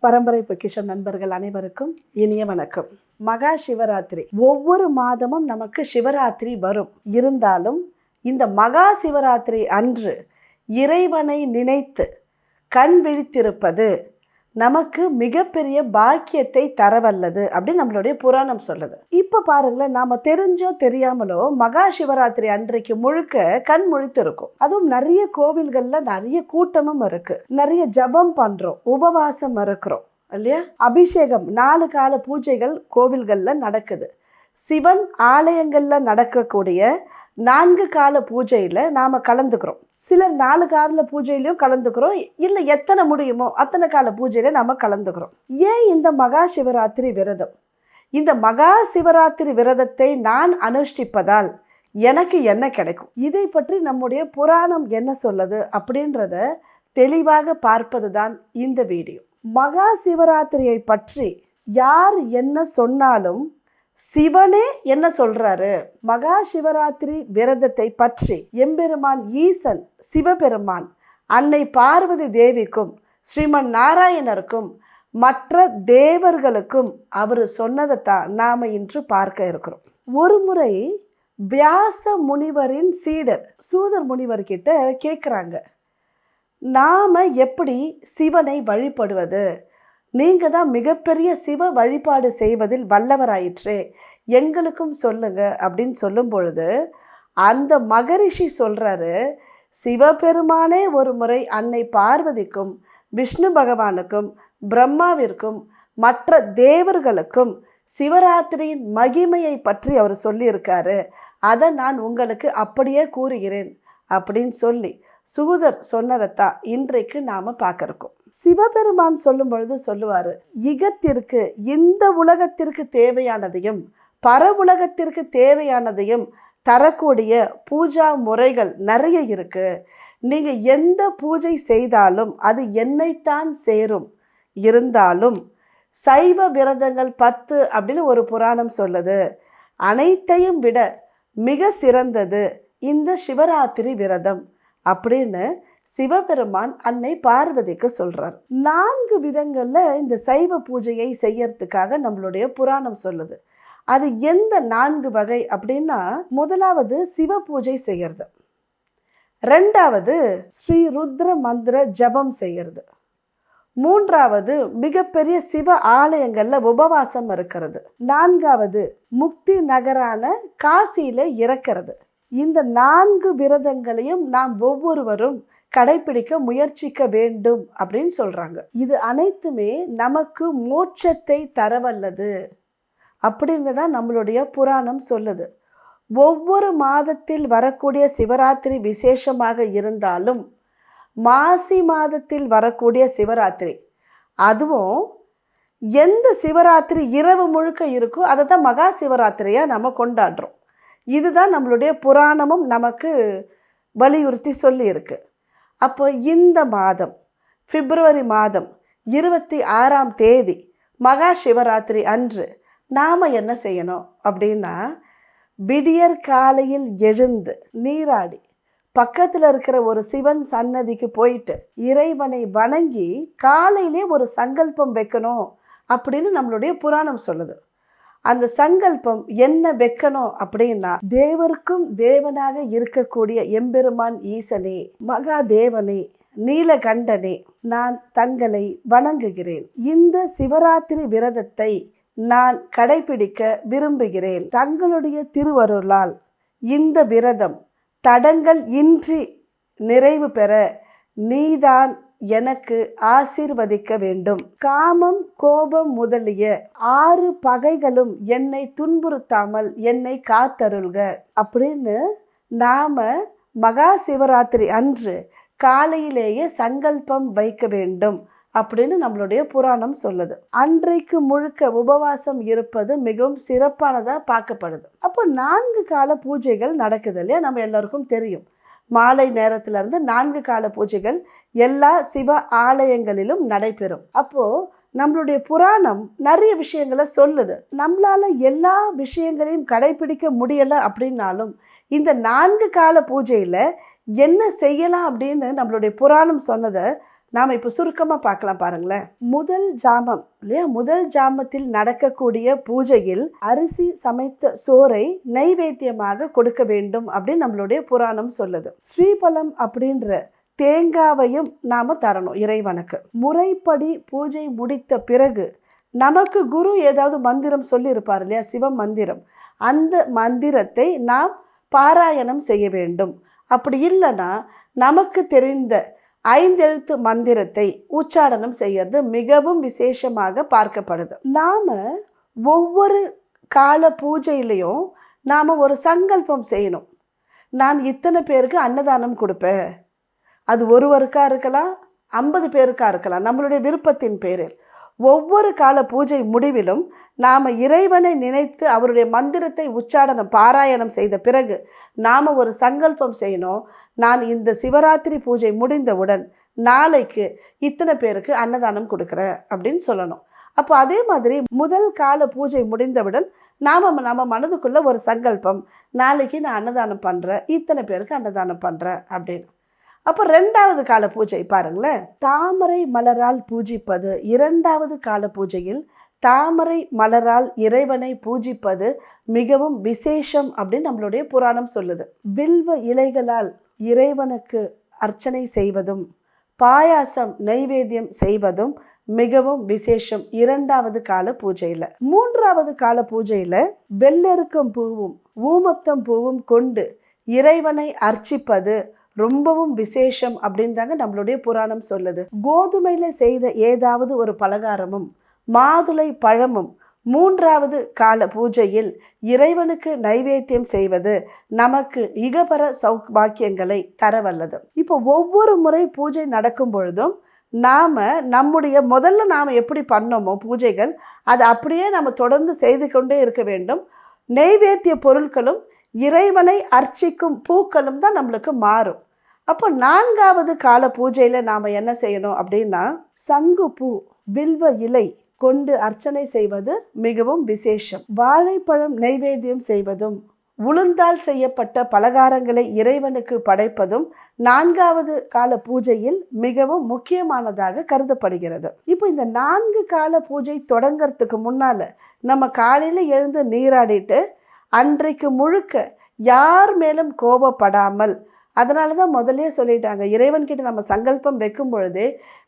பரம்பரை பொக்கிஷம் நண்பர்கள் அனைவருக்கும் இனிய வணக்கம். மகா சிவராத்திரி. ஒவ்வொரு மாதமும் நமக்கு சிவராத்திரி வரும். இருந்தாலும் இந்த மகா சிவராத்திரி அன்று இறைவனை நினைத்து கண் விழித்திருப்பது நமக்கு மிகப்பெரிய பாக்கியத்தை தரவல்லது அப்படின்னு நம்மளுடைய புராணம் சொல்லுது. இப்போ பாருங்களேன் நாம் தெரிஞ்சோ தெரியாமலோ மகா சிவராத்திரி அன்றைக்கு முழுக்க கண் முழித்திருக்கும். அதுவும் நிறைய கோவில்களில் நிறைய கூட்டமும் இருக்கு. நிறைய ஜபம் பண்ணுறோம் உபவாசம் இருக்கிறோம் இல்லையா? அபிஷேகம் நாலு கால பூஜைகள் கோவில்களில் நடக்குது. சிவன் ஆலயங்களில் நடக்கக்கூடிய நான்கு கால பூஜையில் நாம் கலந்துக்கிறோம். சிலர் நாலு காலில் பூஜையிலையும் கலந்துக்கிறோம். இல்லை எத்தனை முடியுமோ அத்தனை கால பூஜையில நம்ம கலந்துக்கிறோம். ஏன் இந்த மகா சிவராத்திரி விரதம்? இந்த மகா சிவராத்திரி விரதத்தை நான் அனுஷ்டிப்பதால் எனக்கு என்ன கிடைக்கும்? இதை பற்றி நம்முடைய புராணம் என்ன சொல்லுது அப்படின்றத தெளிவாக பார்ப்பது தான் இந்த வீடியோ. மகா சிவராத்திரியை பற்றி யார் என்ன சொன்னாலும் சிவனே என்ன சொல்றாரு? மகா சிவராத்திரி விரதத்தை பற்றி எம்பெருமான் ஈசன் சிவபெருமான் அன்னை பார்வதி தேவிக்கும் ஸ்ரீமன் நாராயணருக்கும் மற்ற தேவர்களுக்கும் அவர் சொன்னதைத்தான் நாம் இன்று பார்க்க இருக்கிறோம். ஒரு முறை வியாச முனிவரின் சீடர் சூதர் முனிவர்கிட்ட கேட்குறாங்க நாம் எப்படி சிவனை வழிபடுவது? நீங்க தான் மிகப்பெரிய சிவ வழிபாடு செய்வதில் வல்லவராயிற்றே. எங்களுக்கும் சொல்லுங்க அப்படின்னு சொல்லும் பொழுது அந்த மகரிஷி சொல்கிறாரு சிவபெருமானே ஒரு முறை அன்னை பார்வதிக்கும் விஷ்ணு பகவானுக்கும் பிரம்மாவிற்கும் மற்ற தேவர்களுக்கும் சிவராத்திரியின் மகிமையை பற்றி அவர் சொல்லியிருக்காரு. அதை நான் உங்களுக்கு அப்படியே கூறுகிறேன். அப்படின்னு சொல்லி சுகுதர் சொன்னதைத்தான் இன்றைக்கு நாம் பார்க்க சிவபெருமான் சொல்லும் பொழுது சொல்லுவார் இகத்திற்கு இந்த உலகத்திற்கு தேவையானதையும் பர உலகத்திற்கு தேவையானதையும் தரக்கூடிய பூஜா முறைகள் நிறைய இருக்குது நீங்கள் எந்த பூஜை செய்தாலும் அது என்னைத்தான் சேரும். இருந்தாலும் சைவ விரதங்கள் பத்து அப்படின்னு ஒரு புராணம் சொல்லுது. அனைத்தையும் விட மிக சிறந்தது இந்த சிவராத்திரி விரதம். அப்படின்னு சிவபெருமான் அன்னை பார்வதிக்கு சொல்கிறார் நான்கு விதங்களில் இந்த சைவ பூஜையை செய்யறதுக்காக நம்மளுடைய புராணம் சொல்லுது. அது எந்த நான்கு வகை அப்படின்னா முதலாவது சிவ பூஜை செய்யறது. ரெண்டாவது ஸ்ரீ ருத்ர மந்திர ஜபம் செய்யறது. மூன்றாவது மிகப்பெரிய சிவ ஆலயங்களில் உபவாசம் இருக்கிறது. நான்காவது முக்தி நகரான காசியில் இறக்கிறது. இந்த நான்கு விரதங்களையும் நாம் ஒவ்வொருவரும் கடைபிடிக்க முயற்சிக்க வேண்டும் அப்படின்னு சொல்கிறாங்க இது அனைத்துமே நமக்கு மோட்சத்தை தரவல்லது அப்படின்னு தான் நம்மளுடைய புராணம் சொல்லுது. ஒவ்வொரு மாதத்தில் வரக்கூடிய சிவராத்திரி விசேஷமாக இருந்தாலும் மாசி மாதத்தில் வரக்கூடிய சிவராத்திரி அதுவும் எந்த சிவராத்திரி இரவு முழுக்க இருக்கோ அதை தான் மகா சிவராத்திரியாக நம்ம கொண்டாடுறோம். இதுதான் நம்மளுடைய புராணமும் நமக்கு வலியுறுத்தி சொல்லியிருக்கு. அப்போ இந்த மாதம் பிப்ரவரி மாதம் இருபத்தி ஆறாம் தேதி மகா சிவராத்திரி அன்று நாம் என்ன செய்யணும் அப்படின்னா விடியற் காலையில் எழுந்து நீராடி பக்கத்தில் இருக்கிற ஒரு சிவன் சன்னதிக்கு போயிட்டு இறைவனை வணங்கி காலையிலே ஒரு சங்கல்பம் வைக்கணும் அப்படின்னு நம்மளுடைய புராணம் சொல்லுது. அந்த சங்கல்பம் என்ன வைக்கணும் அப்படின்னா தேவருக்கும் தேவனாக இருக்கக்கூடிய எம்பெருமான் ஈசனே மகாதேவனே நீலகண்டனே நான் தங்களை வணங்குகிறேன். இந்த சிவராத்திரி விரதத்தை நான் கடைபிடிக்க விரும்புகிறேன். தங்களுடைய திருவருளால் இந்த விரதம் தடங்கள் இன்றி நிறைவு பெற நீதான் எனக்கு ஆசீர்வதிக்க வேண்டும். காமம் கோபம் முதலிய ஆறு பகைகளும் என்னை துன்புறுத்தாமல் என்னை காத்தருள்க. அப்படின்னு நாம மகா சிவராத்திரி அன்று காலையிலேயே சங்கல்பம் வைக்க வேண்டும் அப்படின்னு நம்மளுடைய புராணம் சொல்லுது. அன்றைக்கு முழுக்க உபவாசம் இருப்பது மிகவும் சிறப்பானதாக பார்க்கப்படுது. அப்போ நான்கு கால பூஜைகள் நடக்குது இல்லையா? நம்ம எல்லாருக்கும் தெரியும். மாலை நேரத்துல இருந்து நான்கு கால பூஜைகள் எல்லா சிவ ஆலயங்களிலும் நடைபெறும். அப்போ நம்மளுடைய புராணம் நிறைய விஷயங்களை சொல்லுது. நம்மளால எல்லா விஷயங்களையும் கடைபிடிக்க முடியல அப்படின்னாலும் இந்த நான்கு கால பூஜையில என்ன செய்யலாம் அப்படின்னு நம்மளுடைய புராணம் சொன்னதை நாம் இப்போ சுருக்கமாக பார்க்கலாம் பாருங்களேன். முதல் ஜாமம் இல்லையா? முதல் ஜாமத்தில் நடக்கக்கூடிய பூஜையில் அரிசி சமைத்த சோறை நைவேத்தியமாக கொடுக்க வேண்டும் அப்படின்னு நம்மளுடைய புராணம் சொல்லுது. ஸ்ரீபலம் அப்படின்ற தேங்காவையும் நாம் தரணும் இறைவனுக்கு. முறைப்படி பூஜை முடித்த பிறகு நமக்கு குரு ஏதாவது மந்திரம் சொல்லியிருப்பார் இல்லையா? சிவ மந்திரம். அந்த மந்திரத்தை நாம் பாராயணம் செய்ய வேண்டும். அப்படி இல்லைன்னா நமக்கு தெரிந்த ஐந்தெழுத்து மந்திரத்தை உச்சாடனம் செய்கிறது மிகவும் விசேஷமாக பார்க்கப்படுது. நாம் ஒவ்வொரு கால பூஜையிலையும் நாம் ஒரு சங்கல்பம் செய்யணும். நான் இத்தனை பேருக்கு அன்னதானம் கொடுப்பேன். அது ஒருவருக்கா இருக்கலாம் ஐம்பது பேருக்கா இருக்கலாம் நம்மளுடைய விருப்பத்தின் பேரில். ஒவ்வொரு கால பூஜை முடிவிலும் நாம் இறைவனை நினைத்து அவருடைய மந்திரத்தை உச்சாடனம் பாராயணம் செய்த பிறகு நாம் ஒரு சங்கல்பம் செய்யணும். நான் இந்த சிவராத்திரி பூஜை முடிந்தவுடன் நாளைக்கு இத்தனை பேருக்கு அன்னதானம் கொடுக்குறேன் அப்படின்னு சொல்லணும். அப்போ அதே மாதிரி முதல் கால பூஜை முடிந்தவுடன் நாம் நம்ம மனதுக்குள்ளே ஒரு சங்கல்பம் நாளைக்கு நான் அன்னதானம் பண்ணுறேன் இத்தனை பேருக்கு அன்னதானம் பண்ணுறேன் அப்படின்னு. அப்போ ரெண்டாவது கால பூஜை பாருங்களேன். தாமரை மலரால் பூஜிப்பது இரண்டாவது கால பூஜையில் தாமரை மலரால் இறைவனை பூஜிப்பது மிகவும் விசேஷம் அப்படின்னு நம்மளுடைய புராணம் சொல்லுது. வில்வ இலைகளால் இறைவனுக்கு அர்ச்சனை செய்வதும் பாயாசம் நைவேத்தியம் செய்வதும் மிகவும் விசேஷம் இரண்டாவது கால பூஜையில். மூன்றாவது கால பூஜையில் வெள்ளெருக்கம் பூவும் ஊமத்தம் பூவும் கொண்டு இறைவனை அர்ச்சிப்பது ரொம்பவும் விசேஷம் அப்படின்னு தாங்க நம்மளுடைய புராணம் சொல்லுது. கோதுமையில் செய்த ஏதாவது ஒரு பலகாரமும் மாதுளை பழமும் மூன்றாவது கால பூஜையில் இறைவனுக்கு நைவேத்தியம் செய்வது நமக்கு இகபர சௌபாக்கியங்களை தரவல்லது. இப்போ ஒவ்வொரு முறை பூஜை நடக்கும் பொழுதும் நாம் நம்முடைய முதல்ல நாம் எப்படி பண்ணோமோ பூஜைகள் அதை அப்படியே நம்ம தொடர்ந்து செய்து கொண்டே இருக்க வேண்டும். நெய்வேத்திய பொருட்களும் இறைவனை அர்ச்சிக்கும் பூக்களும் தான் நம்மளுக்கு மாறும். அப்போ நான்காவது கால பூஜையில் நாம் என்ன செய்யணும் அப்படின்னா சங்கு பூ வில்வ இலை கொண்டு அர்ச்சனை செய்வது மிகவும் விசேஷம். வாழைப்பழம் நைவேத்தியம் செய்வதும் உளுந்தால் செய்யப்பட்ட பலகாரங்களை இறைவனுக்கு படைப்பதும் நான்காவது கால பூஜையில் மிகவும் முக்கியமானதாக கருதப்படுகிறது. இப்போ இந்த நான்கு கால பூஜை தொடங்கிறதுக்கு முன்னால் நம்ம காலையில் எழுந்து நீராடிட்டு அன்றைக்கு முழுக்க யார் மேலும் கோபப்படாமல் அதனால தான் முதலே சொல்லிட்டாங்க இறைவன்கிட்ட நம்ம சங்கல்பம் வைக்கும் பொழுது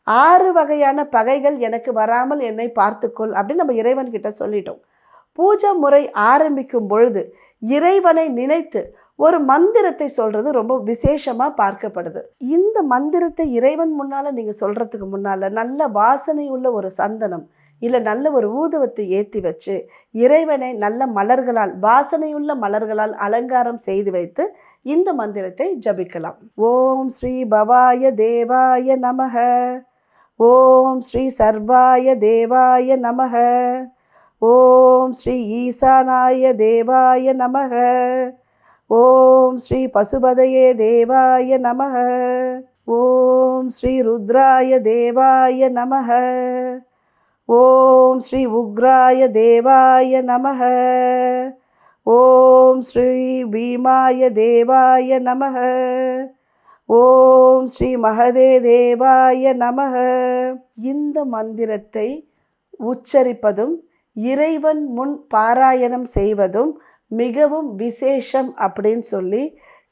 ஆறு வகையான பகைகள் எனக்கு வராமல் என்னை பார்த்துக்கொள் அப்படின்னு நம்ம இறைவன்கிட்ட சொல்லிட்டோம். பூஜை முறை ஆரம்பிக்கும் பொழுது இறைவனை நினைத்து ஒரு மந்திரத்தை சொல்கிறது ரொம்ப விசேஷமாக பார்க்கப்படுது. இந்த மந்திரத்தை இறைவன் முன்னால் நீங்கள் சொல்கிறதுக்கு முன்னால் நல்ல வாசனை உள்ள ஒரு சந்தனம் இல்லை நல்ல ஒரு ஊதுவத்தை ஏற்றி வச்சு இறைவனை நல்ல மலர்களால் வாசனையுள்ள மலர்களால் அலங்காரம் செய்து வைத்து இந்த மந்திரத்தை ஜபிக்கலாம். ஓம் ஸ்ரீ பவாய தேவாய நமக. ஓம் ஸ்ரீ சர்வாய தேவாய நமக. ஓம் ஸ்ரீ ஈசானாய தேவாய நமக. ஓம் ஸ்ரீ பசுபதையே தேவாய நமக. ஓம் ஸ்ரீ ருத்ராய தேவாய நமக. ஓம் ஸ்ரீ உக்ராய தேவாய நமக ஓம் ஸ்ரீ பீமாய தேவாய நமக ஓம் ஸ்ரீ மகதே தேவாய நமக இந்த மந்திரத்தை உச்சரிப்பதும் இறைவன் முன் பாராயணம் செய்வதும் மிகவும் விசேஷம் அப்படின்னு சொல்லி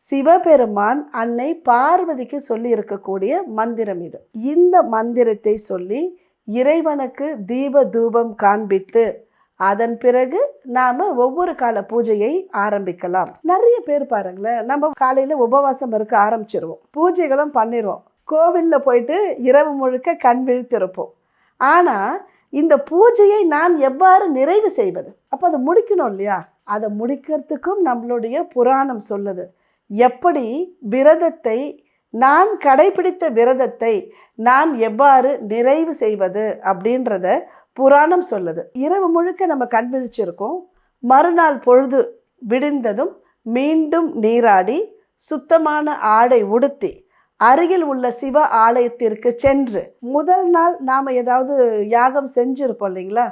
சிவபெருமான் அன்னை பார்வதிக்கு சொல்லி இருக்கக்கூடிய மந்திரம் இது. இந்த மந்திரத்தை சொல்லி இறைவனுக்கு தீப தூபம் காண்பித்து அதன் பிறகு நாம் ஒவ்வொரு கால பூஜையை ஆரம்பிக்கலாம். நிறைய பேர் பாருங்களேன் நம்ம காலையில் உபவாசம் இருக்க ஆரம்பிச்சிருவோம். பூஜைகளும் பண்ணிடுவோம் கோவிலில் போயிட்டு இரவு முழுக்க கண் விழித்திருப்போம். ஆனால் இந்த பூஜையை நான் எவ்வாறு நிறைவு செய்வது? அப்போ அதை முடிக்கணும் இல்லையா? அதை முடிக்கிறதுக்கும் நம்மளுடைய புராணம் சொல்லுது. எப்படி விரதத்தை நான் கடைபிடித்த விரதத்தை நான் எவ்வாறு நிறைவு செய்வது அப்படின்றத புராணம் சொல்லுது. இரவு முழுக்க நம்ம கண் விழிச்சிருக்கோம். மறுநாள் பொழுது விடிந்ததும் மீண்டும் நீராடி சுத்தமான ஆடை உடுத்தி அருகில் உள்ள சிவ ஆலயத்திற்கு சென்று முதல் நாள் நாம் ஏதாவது யாகம் செஞ்சுருப்போம் இல்லைங்களா?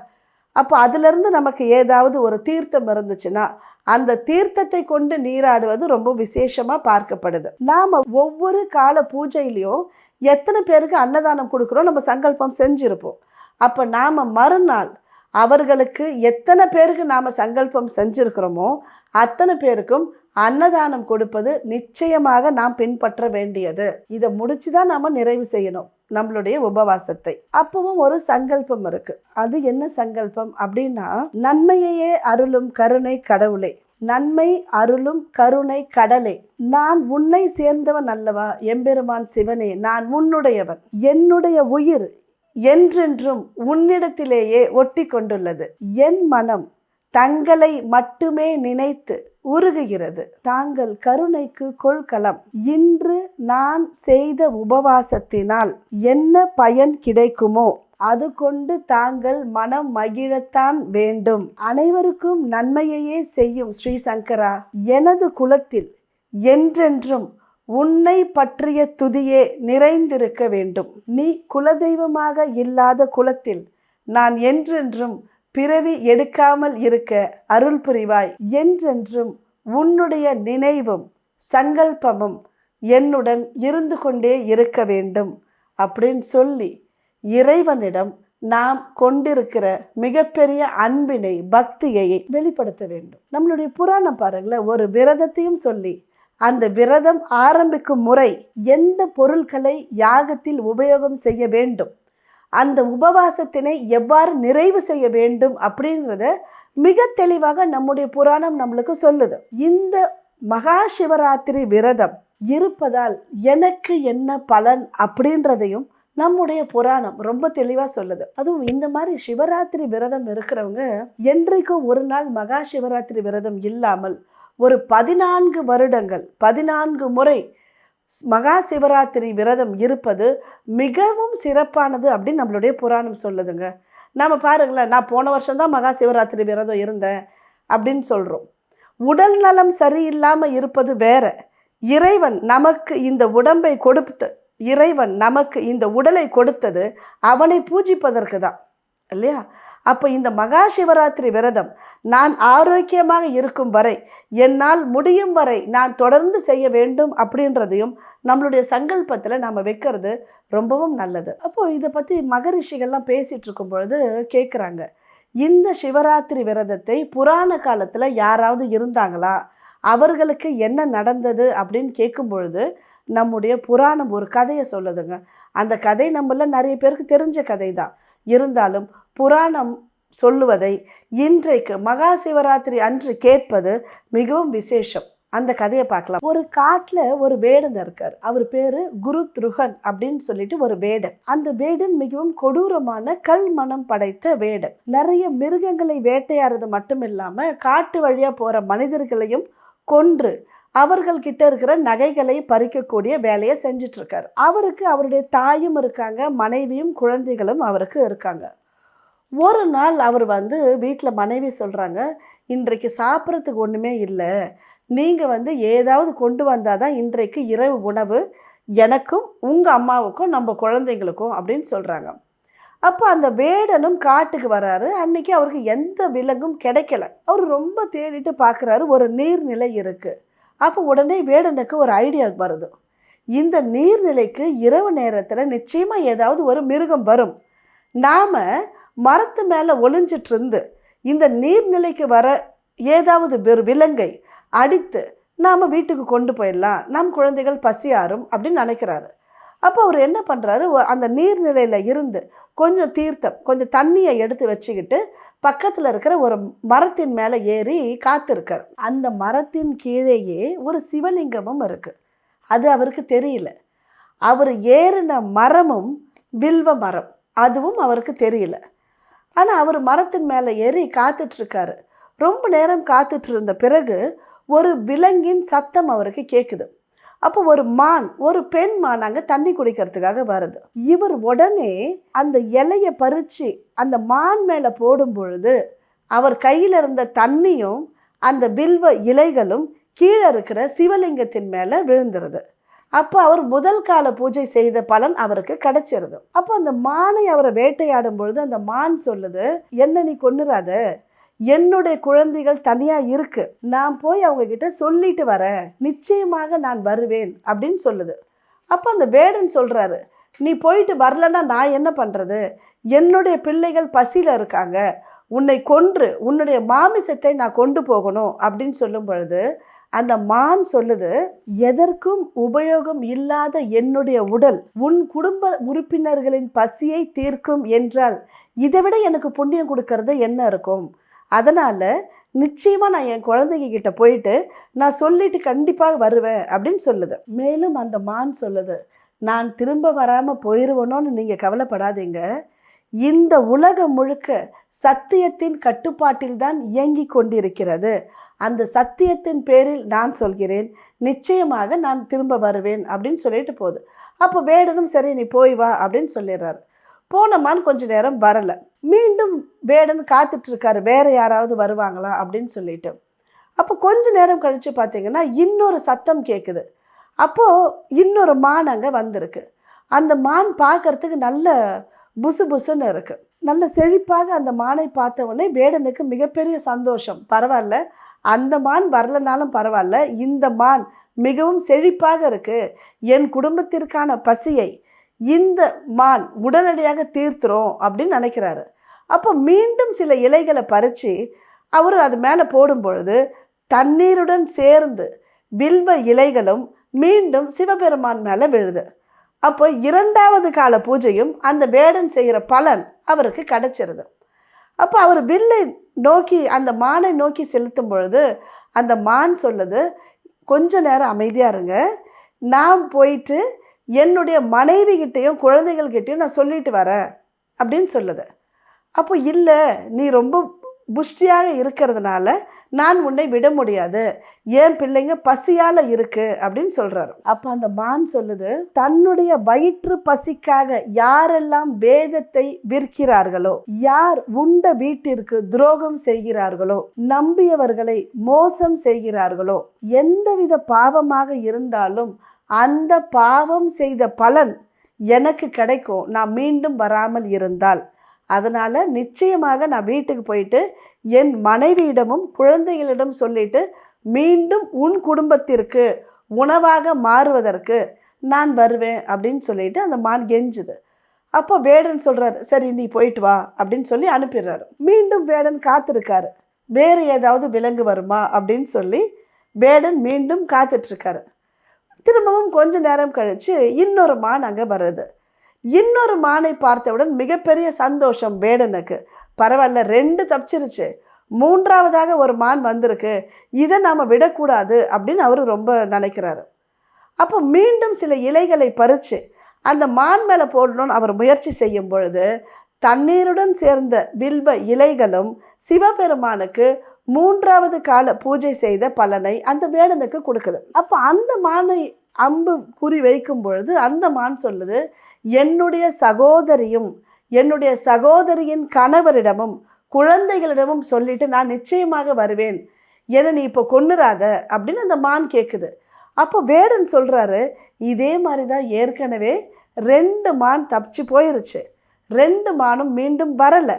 அப்போ அதிலிருந்து நமக்கு ஏதாவது ஒரு தீர்த்தம் இருந்துச்சுன்னா அந்த தீர்த்தத்தை கொண்டு நீராடுவது ரொம்ப விசேஷமாக பார்க்கப்படுது. நாம் ஒவ்வொரு கால பூஜையிலையும் எத்தனை பேருக்கு அன்னதானம் கொடுக்குறோம் நம்ம சங்கல்பம் செஞ்சுருப்போம். அப்போ நாம் மறுநாள் அவர்களுக்கு எத்தனை பேருக்கு நாம் சங்கல்பம் செஞ்சுருக்கிறோமோ அத்தனை பேருக்கும் அன்னதானம் கொடுப்பது நிச்சயமாக நாம் பின்பற்ற வேண்டியது. இதை முடிச்சு தான் நாம் நிறைவு செய்யணும் நம்மளுடைய உபவாசத்தை. அப்பவும் ஒரு சங்கல்பம் இருக்கு. அது என்ன சங்கல்பம் அப்படின்னா நன்மையையே அருளும் கருணை கடவுளே. நன்மை அருளும் கருணை கடலே. நான் உன்னை சேர்ந்தவன் அல்லவா? எம்பெருமான் சிவனே நான் உன்னுடையவன். என்னுடைய உயிர் என்றென்றும் உன்னிடத்திலேயே ஒட்டி கொண்டுள்ளது. என் மனம் தங்களை மட்டுமே நினைத்து உருகுகிறது. தாங்கள் கருணைக்கு கொள்கலம். இன்று நான் செய்த உபவாசத்தினால் என்ன பயன் கிடைக்குமோ அது கொண்டு தாங்கள் மனம் மகிழத்தான் வேண்டும். அனைவருக்கும் நன்மையையே செய்யும் ஸ்ரீ சங்கரா. எனது குலத்தில் என்றென்றும் உன்னை பற்றிய துதியே நிறைந்திருக்க வேண்டும். நீ குலதெய்வமாக இல்லாத குலத்தில் நான் என்றென்றும் பிறவி எடுக்காமல் இருக்க அருள் புரிவாய். என்றென்றும் உன்னுடைய நினைவும் சங்கல்பமும் என்னுடன் இருந்து கொண்டே இருக்க வேண்டும் அப்படின்னு சொல்லி இறைவனிடம் நாம் கொண்டிருக்கிற மிகப்பெரிய அன்பினை பக்தியை வெளிப்படுத்த வேண்டும். நம்மளுடைய புராணம் பாருங்களேன் ஒரு விரதத்தையும் சொல்லி அந்த விரதம் ஆரம்பிக்கும் முறை எந்த பொருட்களை யாகத்தில் உபயோகம் செய்ய வேண்டும்? அந்த உபவாசத்தினை எவ்வாறு நிறைவு செய்ய வேண்டும் அப்படின்றத மிக தெளிவாக நம்முடைய புராணம் நம்மளுக்கு சொல்லுது. இந்த மகா சிவராத்திரி விரதம் இருப்பதால் எனக்கு என்ன பலன் அப்படின்றதையும் நம்முடைய புராணம் ரொம்ப தெளிவாக சொல்லுது. அதுவும் இந்த மாதிரி சிவராத்திரி விரதம் இருக்கிறவங்க என்றைக்கும் ஒரு நாள் மகா சிவராத்திரி விரதம் இல்லாமல் ஒரு பதினான்கு வருடங்கள் பதினான்கு முறை மகா சிவராத்திரி விரதம் இருப்பது மிகவும் சிறப்பானது அப்படின்னு நம்மளுடைய புராணம் சொல்லுதுங்க. நாம் பாருங்களேன் நான் போன வருஷம்தான் மகா சிவராத்திரி விரதம் இருந்தேன் அப்படின்னு சொல்கிறோம் உடல் நலம் சரியில்லாமல் இருப்பது வேற. இறைவன் நமக்கு இந்த உடம்பை கொடுத்த இறைவன் நமக்கு இந்த உடலை கொடுத்தது அவனை பூஜிப்பதற்கு தான் இல்லையா? அப்போ இந்த மகா சிவராத்திரி விரதம் நான் ஆரோக்கியமாக இருக்கும் வரை என்னால் முடியும் வரை நான் தொடர்ந்து செய்ய வேண்டும் அப்படின்றதையும் நம்மளுடைய சங்கல்பத்தில் நாம் வைக்கிறது ரொம்பவும் நல்லது. அப்போது இதை பற்றி மகரிஷிகள்லாம் பேசிகிட்டு இருக்கும் பொழுது கேட்குறாங்க இந்த சிவராத்திரி விரதத்தை புராண காலத்தில் யாராவது இருந்தாங்களா? அவர்களுக்கு என்ன நடந்தது அப்படின்னு கேட்கும் பொழுது நம்முடைய புராணம் ஒரு கதையை சொல்லுதுங்க. அந்த கதை நம்மள நிறைய பேருக்கு தெரிஞ்ச கதை தான் இருந்தாலும் புராணம் சொல்லுவதை இன்றைக்கு மகா சிவராத்திரி அன்று கேட்பது மிகவும் விசேஷம். அந்த கதையை பார்க்கலாம். ஒரு காட்டில் ஒரு வேடன் இருக்கார். அவர் பேர் குரு துருகன் அப்படின்னு சொல்லிட்டு ஒரு வேடன். அந்த வேடன் மிகவும் கொடூரமான கல் மனம் படைத்த வேடன். நிறைய மிருகங்களை வேட்டையாடுறது மட்டும் இல்லாமல் காட்டு வழியாக போகிற மனிதர்களையும் கொன்று அவர்கள்கிட்ட இருக்கிற நகைகளை பறிக்கக்கூடிய வேலையை செஞ்சிட்ருக்கார் அவருக்கு அவருடைய தாயும் இருக்காங்க மனைவியும் குழந்தைகளும் அவருக்கு இருக்காங்க. ஒரு நாள் அவர் வந்து வீட்டில் மனைவி சொல்கிறாங்க இன்றைக்கு சாப்பிட்றதுக்கு ஒன்றுமே இல்லை. நீங்கள் வந்து ஏதாவது கொண்டு வந்தால் தான் இன்றைக்கு இரவு உணவு எனக்கும் உங்கள் அம்மாவுக்கும் நம்ம குழந்தைங்களுக்கும் அப்படின்னு சொல்கிறாங்க அப்போ அந்த வேடனும் காட்டுக்கு வராரு. அன்றைக்கி அவருக்கு எந்த விலங்கும் கிடைக்கல. அவர் ரொம்ப தேடிட்டு பார்க்குறாரு ஒரு நீர்நிலை இருக்குது அப்போ உடனே வேடனுக்கு ஒரு ஐடியா வருது. இந்த நீர்நிலைக்கு இரவு நேரத்தில் நிச்சயமாக ஏதாவது ஒரு மிருகம் வரும். நாம் மரத்து மேலே ஒளிஞ்சிட்டு இருந்து இந்த நீர்நிலைக்கு வர ஏதாவது வெறு விலங்கை அடித்து நாம் வீட்டுக்கு கொண்டு போயிடலாம். நம் குழந்தைகள் பசியாறும் அப்படின்னு நினைக்கிறாரு. அப்போ அவர் என்ன பண்ணுறாரு அந்த நீர்நிலையில் இருந்து கொஞ்சம் தீர்த்தம் கொஞ்சம் தண்ணியை எடுத்து வச்சுக்கிட்டு பக்கத்தில் இருக்கிற ஒரு மரத்தின் மேலே ஏறி காத்திருக்கார். அந்த மரத்தின் கீழேயே ஒரு சிவலிங்கமும் இருக்குது அது அவருக்கு தெரியல. அவர் ஏறின மரமும் வில்வ மரம். அதுவும் அவருக்கு தெரியல. ஆனால் அவர் மரத்தின் மேலே ஏறி காத்துட்ருக்காரு. ரொம்ப நேரம் காத்துட்டு இருந்த பிறகு ஒரு விலங்கின் சத்தம் அவருக்கு கேட்குது அப்போ ஒரு மான் ஒரு பெண் மான் அங்கே தண்ணி குடிக்கிறதுக்காக வருது. இவர் உடனே அந்த இலையை பறித்து அந்த மான் மேலே போடும் பொழுது அவர் கையில் இருந்த தண்ணியும் அந்த வில்வ இலைகளும் கீழே இருக்கிற சிவலிங்கத்தின் மேலே விழுந்துருது. அப்போ அவர் முதல் கால பூஜை செய்த பலன் அவருக்கு கிடைச்சிருது. அப்போ அந்த மானை அவரை வேட்டையாடும் பொழுது அந்த மான் சொல்லுது என்ன நீ கொண்டுறாத என்னுடைய குழந்தைகள் தனியாக இருக்கு. நான் போய் அவங்க கிட்ட சொல்லிட்டு வரேன். நிச்சயமாக நான் வருவேன். அப்படின்னு சொல்லுது. அப்போ அந்த வேடன் சொல்கிறாரு நீ போயிட்டு வரலன்னா நான் என்ன பண்ணுறது என்னுடைய பிள்ளைகள் பசியில் இருக்காங்க. உன்னை கொன்று உன்னுடைய மாமிசத்தை நான் கொண்டு போகணும். அப்படின்னு சொல்லும் பொழுது அந்த மான் சொல்லுது எதற்கும் உபயோகம் இல்லாத என்னுடைய உடல் உன் குடும்ப உறுப்பினர்களின் பசியை தீர்க்கும் என்றால் இதை விட எனக்கு புண்ணியம் கொடுக்கறது என்ன இருக்கும்? அதனால் நிச்சயமாக நான் என் குழந்தைங்க கிட்ட போயிட்டு நான் சொல்லிட்டு கண்டிப்பாக வருவேன் அப்படின்னு சொல்லுது. மேலும் அந்த மான் சொல்லுது நான் திரும்ப வராமல் போயிடுவனோன்னு நீங்கள் கவலைப்படாதீங்க. இந்த உலகம் முழுக்க சத்தியத்தின் கட்டுப்பாட்டில்தான் இயங்கிக் இயங்கி கொண்டிருக்கிறது. அந்த சத்தியத்தின் பேரில் நான் சொல்கிறேன் நிச்சயமாக நான் திரும்ப வருவேன் அப்படின்னு சொல்லிட்டு போகுது. அப்போ வேடனும் சரி நீ போய் வா அப்படின்னு சொல்லிடுறாரு. போனமான்னு கொஞ்ச நேரம் வரலை. மீண்டும் வேடன் காத்துட்ருக்காரு வேறு யாராவது வருவாங்களா அப்படின்னு சொல்லிட்டு. அப்போ கொஞ்ச நேரம் கழித்து பார்த்தீங்கன்னா இன்னொரு சத்தம் கேட்குது அப்போது இன்னொரு மான் அங்கே வந்திருக்கு. அந்த மான் பார்க்கறதுக்கு நல்ல புசு புசுன்னு இருக்குது நல்ல செழிப்பாக அந்த மானை பார்த்த உடனே வேடனுக்கு மிகப்பெரிய சந்தோஷம். பரவாயில்ல. அந்த மான் வரலனாலும் பரவாயில்ல. இந்த மான் மிகவும் செழிப்பாக இருக்குது என் குடும்பத்திற்கான பசியை இந்த மான் உடனடியாக தீர்த்துரும் அப்படின்னு நினைக்கிறாரு. அப்போ மீண்டும் சில இலைகளை பறித்து அவர் அது மேலே போடும் பொழுது தண்ணீருடன் சேர்ந்து வில்வ இலைகளும் மீண்டும் சிவபெருமான் மேலே விழுது. அப்போ இரண்டாவது கால பூஜையும் அந்த வேடன் செய்கிற பலன் அவருக்கு கிடைச்சிருது. அப்போ அவர் வில்லை நோக்கி அந்த மானை நோக்கி செலுத்தும் பொழுது அந்த மான் சொல்லுது கொஞ்ச நேரம் அமைதியாக இருங்க. நான் போயிட்டு என்னுடைய மனைவிகிட்டேயும் குழந்தைகள்கிட்டையும் நான் சொல்லிட்டு வரேன் அப்படின்னு சொல்லுது. அப்போ இல்லை நீ ரொம்ப புஷ்டியாக இருக்கிறதுனால நான் உன்னை விட முடியாது. என் பிள்ளைங்க பசியால் இருக்கு? அப்படின்னு சொல்கிறாரு அப்போ அந்த மான் சொல்லுது தன்னுடைய வயிற்று பசிக்காக யாரெல்லாம் வேதத்தை விற்கிறார்களோ யார் உண்ட வீட்டிற்கு துரோகம் செய்கிறார்களோ நம்பியவர்களை மோசம் செய்கிறார்களோ எந்தவித பாவமாக இருந்தாலும் அந்த பாவம் செய்த பலன் எனக்கு கிடைக்கும். நான் மீண்டும் வராமல் இருந்தால். அதனால் நிச்சயமாக நான் வீட்டுக்கு போயிட்டு என் மனைவியிடமும் குழந்தைகளிடம் சொல்லிட்டு மீண்டும் உன் குடும்பத்திற்கு உணவாக மாறுவதற்கு நான் வருவேன் அப்படின்னு சொல்லிட்டு அந்த மான் கெஞ்சுது. அப்போ வேடன் சொல்கிறாரு சரி நீ போயிட்டு வா அப்படின்னு சொல்லி அனுப்பிடுறாரு. மீண்டும் வேடன் காத்திருக்காரு. வேறு ஏதாவது விலங்கு வருமா? அப்படின்னு சொல்லி வேடன் மீண்டும் காத்துட்ருக்காரு. திரும்பவும் கொஞ்ச நேரம் கழித்து இன்னொரு மான் அங்கே வருது. இன்னொரு மானை பார்த்தவுடன் மிகப்பெரிய சந்தோஷம் வேடனுக்கு. பரவாயில்ல ரெண்டு தப்பிச்சிருச்சு. மூன்றாவதாக ஒரு மான் வந்திருக்கு. இதை நாம் விடக்கூடாது அப்படின்னு அவர் ரொம்ப நினைக்கிறாரு. அப்போ மீண்டும் சில இலைகளை பறித்து அந்த மான் மேலே போடணும்னு அவர் முயற்சி செய்யும் பொழுது தண்ணீருடன் சேர்ந்த வில்வ இலைகளும் சிவபெருமானுக்கு மூன்றாவது கால பூஜை செய்த பலனை அந்த வேடனுக்கு கொடுக்குது. அப்போ அந்த மானை அம்பு குறி வைக்கும் பொழுது அந்த மான் சொல்லுது என்னுடைய சகோதரியும் என்னுடைய சகோதரியின் கணவரிடமும் குழந்தைகளிடமும் சொல்லிட்டு நான் நிச்சயமாக வருவேன். என நீ இப்போ கொன்னுறாத அப்படின்னு அந்த மான் கேட்குது அப்போ வேடன் சொல்கிறாரு இதே மாதிரி தான் ஏற்கனவே ரெண்டு மான் தப்பிச்சு போயிருச்சு. ரெண்டு மானும் மீண்டும் வரலை.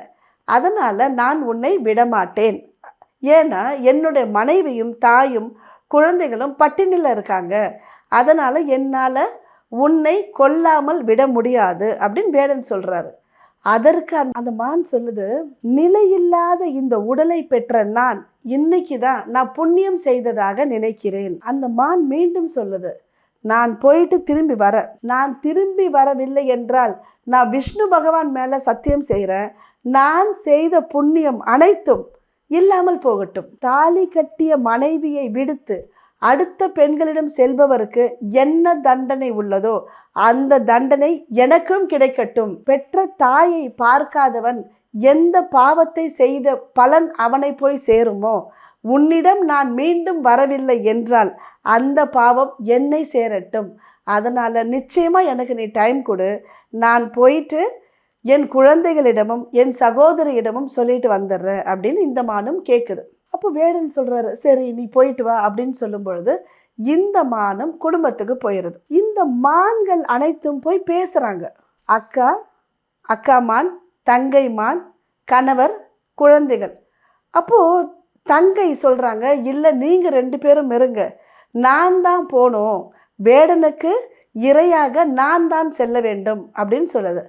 அதனால் நான் உன்னை விடமாட்டேன். ஏன்னா என்னுடைய மனைவியும் தாயும் குழந்தைகளும் பட்டினியில் இருக்காங்க. அதனால் என்னால் உன்னை கொல்லாமல் விட முடியாது அப்படின்னு வேடன் சொல்கிறாரு அதற்கு அந்த அந்த மான் சொல்லுது நிலையில்லாத இந்த உடலை பெற்ற நான் இன்னைக்கு தான் நான் புண்ணியம் செய்ததாக நினைக்கிறேன். அந்த மான் மீண்டும் சொல்லுது நான் போயிட்டு திரும்பி வர நான் திரும்பி வரவில்லை என்றால் நான் விஷ்ணு பகவான் மேலே சத்தியம் செய்கிறேன் நான் செய்த புண்ணியம் அனைத்தும் இல்லாமல் போகட்டும். தாலி கட்டிய மனைவியை விடுத்து அடுத்த பெண்களிடம் செல்பவருக்கு என்ன தண்டனை உள்ளதோ அந்த தண்டனை எனக்கும் கிடைக்கட்டும். பெற்ற தாயை பார்க்காதவன் எந்த பாவத்தை செய்த பலன் அவனை போய் சேருமோ? உன்னிடம் நான் மீண்டும் வரவில்லை என்றால் அந்த பாவம் என்னை சேரட்டும். அதனால் நிச்சயமாக எனக்கு நீ டைம் கொடு. நான் போயிட்டு என் குழந்தைகளிடமும் என் சகோதரியிடமும் சொல்லிட்டு வந்துடுறேன் அப்படின்னு இந்த மானும் கேட்குது அப்போ வேடன் சொல்கிறாரு சரி நீ போயிட்டு வா அப்படின்னு சொல்லும் பொழுது இந்த மானும் குடும்பத்துக்கு போயிடுது இந்த மான்கள் அனைத்தும் போய் பேசுகிறாங்க அக்கா அக்கா மான் தங்கை மான் கணவர் குழந்தைகள். அப்போது தங்கை சொல்கிறாங்க இல்லை நீங்கள் ரெண்டு பேரும் இருங்க. நான் தான் போகணும் வேடனுக்கு இரையாக நான் தான் செல்ல வேண்டும் அப்படின்னு சொல்லுது.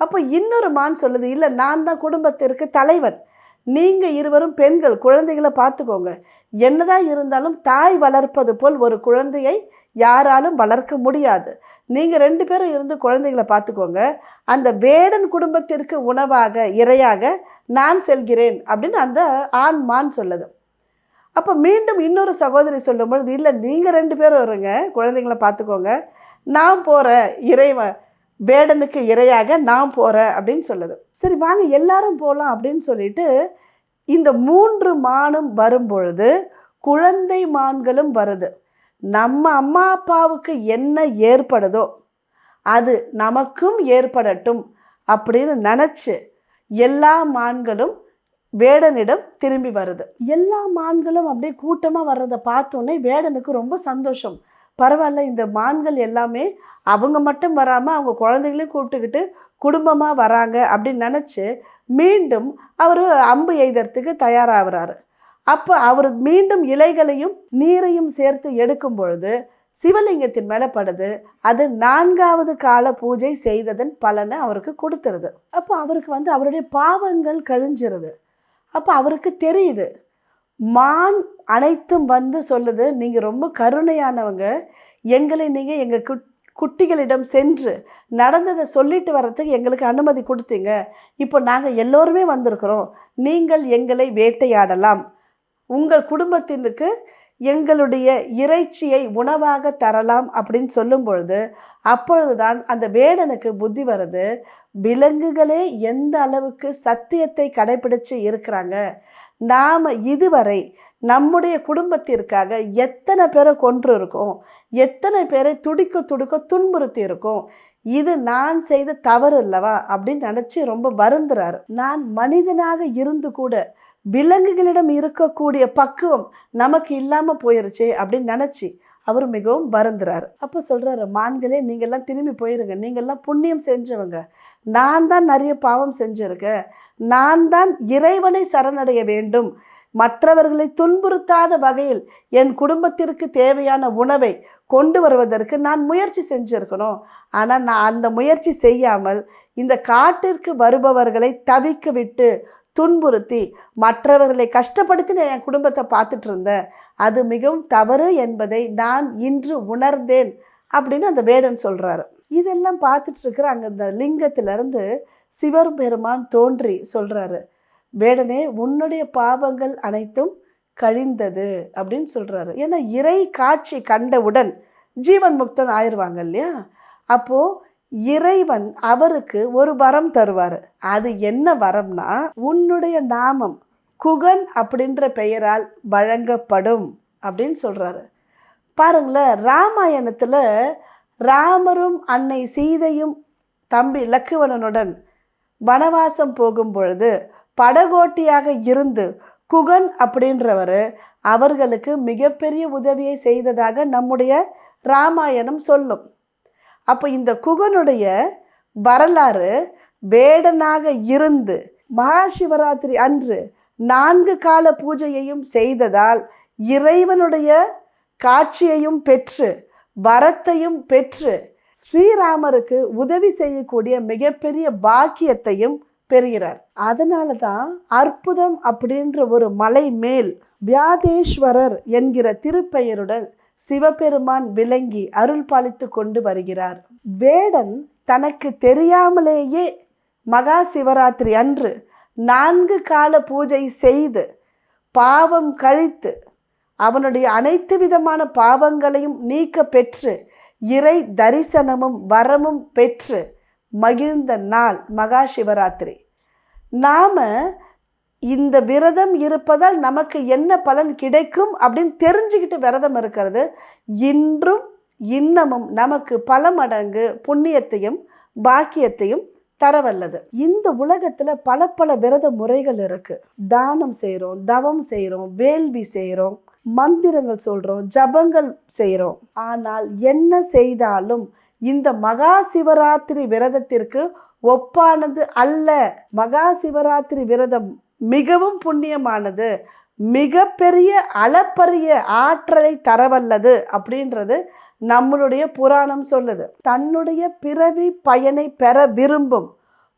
அப்போ இன்னொரு மான் சொல்லுது இல்லை நான் தான் குடும்பத்திற்கு தலைவன். நீங்கள் இருவரும் பெண்கள் குழந்தைகளை பார்த்துக்கோங்க. என்னதான் இருந்தாலும் தாய் வளர்ப்பது போல் ஒரு குழந்தையை யாராலும் வளர்க்க முடியாது. நீங்கள் ரெண்டு பேரும் இருந்து குழந்தைகளை பார்த்துக்கோங்க. அந்த வேடன் குடும்பத்திற்கு உணவாக இரையாக நான் செல்கிறேன் அப்படின்னு அந்த ஆண் மான் சொல்லுது. அப்போ மீண்டும் இன்னொரு சகோதரி சொல்லும் பொழுது இல்லை நீங்கள் ரெண்டு பேரும் வருங்க குழந்தைங்களை பார்த்துக்கோங்க. நான் போகிறேன் இறைவன் வேடனுக்கு இரையாக நான் போகிறேன் அப்படின்னு சொல்லுது. சரி வாங்க எல்லாரும் போகலாம் அப்படின்னு சொல்லிட்டு இந்த மூன்று மானும் வரும்பொழுது குழந்தை மான்களும் வருது. நம்ம அம்மா அப்பாவுக்கு என்ன ஏற்படுதோ அது நமக்கும் ஏற்படட்டும் அப்படின்னு நினச்சி எல்லா மான்களும் வேடனிடம் திரும்பி வருது. எல்லா மான்களும் அப்படியே கூட்டமாக வர்றதை பார்த்தோன்னே வேடனுக்கு ரொம்ப சந்தோஷம். பரவாயில்ல இந்த மான்கள் எல்லாமே அவங்க மட்டும் வராமல் அவங்க குழந்தைகளையும் கூப்பிட்டுக்கிட்டு குடும்பமாக வராங்க அப்படின்னு நினச்சி மீண்டும் அவர் அம்பு எய்தறதுக்கு தயாராகிறாரு. அப்போ அவர் மீண்டும் இலைகளையும் நீரையும் சேர்த்து எடுக்கும் பொழுது சிவலிங்கத்தின் மேலே படுது. அது நான்காவது கால பூஜை செய்ததன் பலனை அவருக்கு கொடுத்துருது. அப்போ அவருக்கு வந்து அவருடைய பாவங்கள் கழிஞ்சிருது. அப்போ அவருக்கு தெரியுது. மான் அனைத்தும் வந்து சொல்லுது நீங்கள் ரொம்ப கருணையானவங்க. எங்களை நீங்கள் எங்கள் குட் குட்டிகளிடம் சென்று நடந்ததை சொல்லிட்டு வர்றதுக்கு எங்களுக்கு அனுமதி கொடுத்தீங்க. இப்போ நாங்கள் எல்லோருமே வந்திருக்கிறோம். நீங்கள் எங்களை வேட்டையாடலாம். உங்கள் குடும்பத்தினருக்கு எங்களுடைய இறைச்சியை உணவாக தரலாம் அப்படின்னு சொல்லும் பொழுது அப்பொழுதுதான் அந்த வேடனுக்கு புத்தி வருது. விலங்குகளே எந்த அளவுக்கு சத்தியத்தை கடைபிடிச்சு இருக்கிறாங்க. நாம் இதுவரை நம்முடைய குடும்பத்திற்காக எத்தனை பேரை கொன்று இருக்கோம் எத்தனை பேரை துடிக்க துடிக்க துன்புறுத்தி இருக்கோம் இது நான் செய்த தவறு இல்லவா அப்படின்னு நினச்சி ரொம்ப வருந்துறாரு. நான் மனிதனாக இருந்து கூட விலங்குகளிடம் இருக்கக்கூடிய பக்குவம் நமக்கு இல்லாமல் போயிருச்சே அப்படின்னு நினச்சி அவர் மிகவும் வருந்துறாரு. அப்போ சொல்கிறாரு மான்களே நீங்கள்லாம் திரும்பி போயிருங்க. நீங்கள்லாம் புண்ணியம் செஞ்சவங்க. நான் தான் நிறைய பாவம் செஞ்சுருக்கேன். நான் தான் இறைவனை சரணடைய வேண்டும். மற்றவர்களை துன்புறுத்தாத வகையில் என் குடும்பத்திற்கு தேவையான உணவை கொண்டு வருவதற்கு நான் முயற்சி செஞ்சுருக்கணும். ஆனால் நான் அந்த முயற்சி செய்யாமல் இந்த காட்டிற்கு வருபவர்களை தவிக்க விட்டு துன்புறுத்தி மற்றவர்களை கஷ்டப்படுத்தி நான் என் குடும்பத்தை பார்த்துட்டு இருந்தேன். அது மிகவும் தவறு என்பதை நான் இன்று உணர்ந்தேன் அப்படின்னு அந்த வேடன் சொல்கிறாரு இதெல்லாம் பார்த்துட்டு இருக்கிற அங்கே இந்த லிங்கத்திலிருந்து சிவர் பெருமான் தோன்றி சொல்கிறாரு வேடனே உன்னுடைய பாவங்கள் அனைத்தும் கழிந்தது அப்படின்னு சொல்கிறாரு ஏன்னா இறை காட்சி கண்டவுடன் ஜீவன் முக்தன் ஆயிடுவாங்க இல்லையா? அப்போது இறைவன் அவருக்கு ஒரு வரம் தருவார். அது என்ன வரம்னா உன்னுடைய நாமம் குகன் அப்படின்ற பெயரால் வழங்கப்படும் அப்படின்னு சொல்கிறாரு பாருங்களேன் ராமாயணத்தில் ராமரும் அன்னை சீதையும் தம்பி லக்குவணனுடன் வனவாசம் போகும் பொழுது படகோட்டியாக இருந்து குகன் அப்படின்றவர் அவர்களுக்கு மிகப்பெரிய உதவியை செய்ததாக நம்முடைய ராமாயணம் சொல்லும். அப்போ இந்த குகனுடைய வரலாறு வேடனாக இருந்து மகாசிவராத்திரி அன்று நான்கு கால பூஜையையும் செய்ததால் இறைவனுடைய காட்சியையும் பெற்று வரத்தையும் பெற்று ஸ்ரீராமருக்கு உதவி செய்யக்கூடிய மிகப்பெரிய பாக்கியத்தையும் பெறுகிறார். அதனால தான் அற்புதம் அப்படின்ற ஒரு மலை மேல் வியாதேஸ்வரர் என்கிற திருப்பெயருடன் சிவபெருமான் விளங்கி அருள் பாலித்து கொண்டு வருகிறார். வேடன் தனக்கு தெரியாமலேயே மகா சிவராத்திரி அன்று நான்கு கால பூஜை செய்து பாவம் கழித்து அவனுடைய அனைத்து விதமான பாவங்களையும் நீக்க பெற்று இறை தரிசனமும் வரமும் பெற்று மகிழ்ந்த நாள் மகா சிவராத்திரி. நாம் இந்த விரதம் இருப்பதால் நமக்கு என்ன பலன் கிடைக்கும் அப்படின்னு தெரிஞ்சுக்கிட்டு விரதம் இருக்கிறது. இன்றும் இன்னமும் நமக்கு பல மடங்கு புண்ணியத்தையும் பாக்கியத்தையும் தரவல்லது. இந்த உலகத்தில் பல பல விரத முறைகள் இருக்குது தானம் செய்கிறோம் தவம் செய்கிறோம் வேள்வி செய்கிறோம் மந்திரங்கள் சொல்கிறோம் ஜபங்கள் செய்கிறோம் ஆனால் என்ன செய்தாலும் இந்த மகா சிவராத்திரி விரதத்திற்கு ஒப்பானது அல்ல. மகா சிவராத்திரி விரதம் மிகவும் புண்ணியமானது. மிகப்பெரிய அளப்பரிய ஆற்றலை தரவல்லது அப்படின்றது நம்மளுடைய புராணம் சொல்லுது. தன்னுடைய பிறவி பயனை பெற விரும்பும்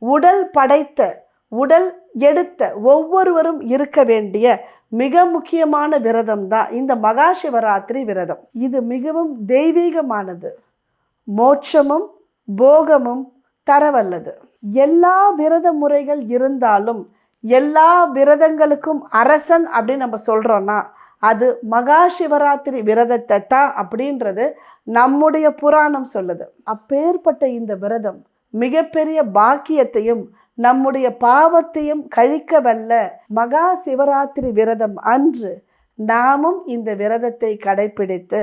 உடல் படைத்த உடல் எடுத்த ஒவ்வொருவரும் இருக்க வேண்டிய மிக முக்கியமான விரதம் தான். இந்த மகா சிவராத்திரி விரதம். இது மிகவும் தெய்வீகமானது. மோட்சமும் போகமும் தரவல்லது. எல்லா விரத முறைகள் இருந்தாலும் எல்லா விரதங்களுக்கும் அரசன் அப்படின்னு நம்ம சொல்கிறோன்னா அது மகா சிவராத்திரி விரதத்தை தான் அப்படின்றது நம்முடைய புராணம் சொல்லுது. அப்பேற்பட்ட இந்த விரதம் மிகப்பெரிய பாக்கியத்தையும் நம்முடைய பாவத்தையும் கழிக்க வல்ல மகா சிவராத்திரி விரதம் அன்று நாமும் இந்த விரதத்தை கடைபிடித்து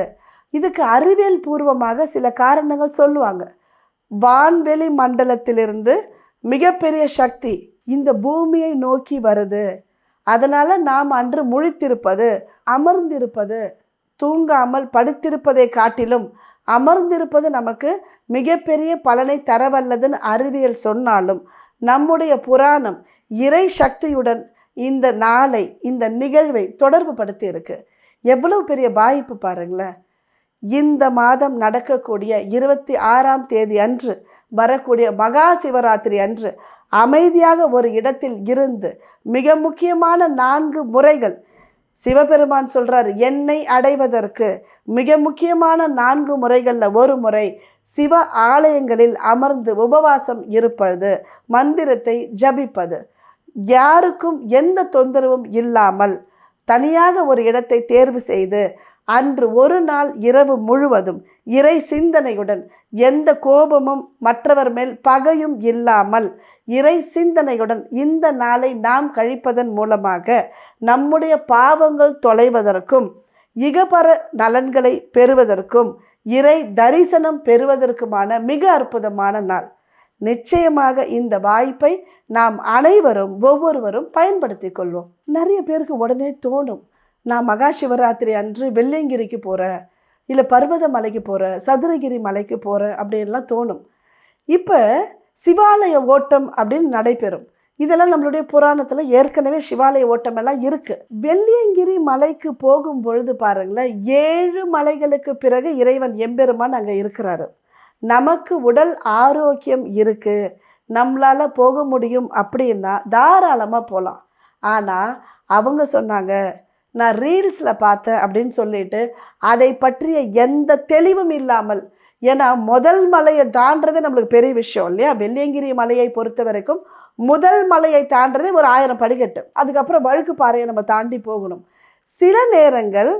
இதுக்கு அறிவியல் பூர்வமாக சில காரணங்கள் சொல்லுவாங்க. வான்வெளி மண்டலத்திலிருந்து மிகப்பெரிய சக்தி இந்த பூமியை நோக்கி வருது. அதனால் நாம் அன்று முழித்திருப்பது அமர்ந்திருப்பது தூங்காமல் படுத்திருப்பதை காட்டிலும் அமர்ந்திருப்பது நமக்கு மிகப்பெரிய பலனை தரவல்லதுன்னு அறிவியல் சொன்னாலும் நம்முடைய புராணம் இறை சக்தியுடன் இந்த நாளை இந்த நிகழ்வை தொடர்பு படுத்தி இருக்கு. எவ்வளவு பெரிய வாய்ப்பு பாருங்களேன். இந்த மாதம் நடக்கக்கூடிய இருபத்தி ஆறாம் தேதி அன்று வரக்கூடிய மகா சிவராத்திரி அன்று அமைதியாக ஒரு இடத்தில் இருந்து மிக முக்கியமான நான்கு முறைகள் சிவபெருமான் சொல்கிறார் என்னை அடைவதற்கு மிக முக்கியமான நான்கு முறைகளில் ஒரு முறை சிவ ஆலயங்களில் அமர்ந்து உபவாசம் இருப்பது மந்திரத்தை ஜபிப்பது. யாருக்கும் எந்த தொந்தரவும் இல்லாமல் தனியாக ஒரு இடத்தை தேர்வு செய்து அன்று ஒரு நாள் இரவு முழுவதும் இறை சிந்தனையுடன் எந்த கோபமும் மற்றவர் மேல் பகையும் இல்லாமல் இறை சிந்தனையுடன் இந்த நாளை நாம் கழிப்பதன் மூலமாக நம்முடைய பாவங்கள் தொலைவதற்கும் இகபர நலன்களை பெறுவதற்கும் இறை தரிசனம் பெறுவதற்குமான மிக அற்புதமான நாள். நிச்சயமாக இந்த வாய்ப்பை நாம் அனைவரும் ஒவ்வொருவரும் பயன்படுத்தி கொள்வோம். நிறைய பேருக்கு உடனே தோணும் நான் மகா சிவராத்திரி அன்று வெள்ளையங்கிரிக்கு போகிறேன் இல்லை பர்வத மலைக்கு போகிறேன் சதுரகிரி மலைக்கு போகிறேன் அப்படின்லாம் தோணும். இப்போ சிவாலய ஓட்டம் அப்படின்னு நடைபெறும். இதெல்லாம் நம்மளுடைய புராணத்தில் ஏற்கனவே சிவாலய ஓட்டம் எல்லாம் இருக்குது வெள்ளியங்கிரி மலைக்கு போகும் பொழுது பாருங்களேன் ஏழு மலைகளுக்கு பிறகு இறைவன் எம்பெருமான் அங்கே இருக்கிறாரு. நமக்கு உடல் ஆரோக்கியம் இருக்குது நம்மளால் போக முடியும் அப்படின்னா தாராளமாக போகலாம் ஆனால் அவங்க சொன்னாங்க நான் ரீல்ஸில் பார்த்தேன் அப்படின்னு சொல்லிட்டு அதை பற்றிய எந்த தெளிவும் இல்லாமல் ஏன்னா முதல் மலையை தாண்டதே நம்மளுக்கு பெரிய விஷயம் இல்லையா? வெள்ளியங்கிரி மலையை பொறுத்த வரைக்கும் முதல் மலையை தாண்டதே ஒரு ஆயிரம் படிக்கட்டு. அதுக்கப்புறம் வழுக்கு பாறையை நம்ம தாண்டி போகணும். சில நேரங்கள்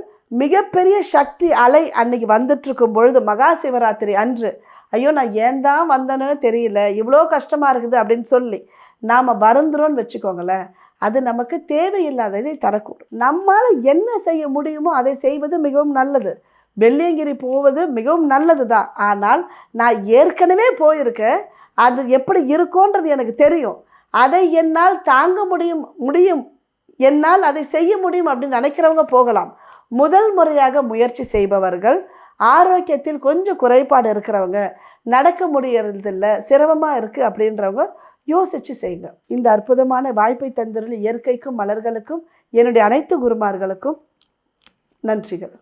மிகப்பெரிய சக்தி அலை அன்னைக்கு வந்துட்டுருக்கும் பொழுது மகா சிவராத்திரி அன்று ஐயோ நான் ஏன் தான் வந்தேன்னு தெரியல இவ்வளோ கஷ்டமாக இருக்குது அப்படின்னு சொல்லி நாம் வருந்துறோன்னு வச்சுக்கோங்களேன். அது நமக்கு தேவையில்லாததை தரக்கூடும். நம்மால் என்ன செய்ய முடியுமோ அதை செய்வது மிகவும் நல்லது. வெள்ளியங்கிரி போவது மிகவும் நல்லது தான் ஆனால் நான் ஏற்கனவே போயிருக்கேன். அது எப்படி இருக்கோன்றது எனக்கு தெரியும். அதை என்னால் தாங்க முடியும் முடியும். என்னால் அதை செய்ய முடியும் அப்படின்னு நினைக்கிறவங்க போகலாம். முதல் முறையாக முயற்சி செய்பவர்கள் ஆரோக்கியத்தில் கொஞ்சம் குறைபாடு இருக்கிறவங்க. நடக்க முடியறதில்ல சிரமமாக இருக்குது அப்படின்றவங்க யோசித்து செய்யுங்க. இந்த அற்புதமான வாய்ப்பை தந்திருந்த இயற்கைக்கும் மலர்களுக்கும் என்னுடைய அனைத்து குருமார்களுக்கும் நன்றிகள்.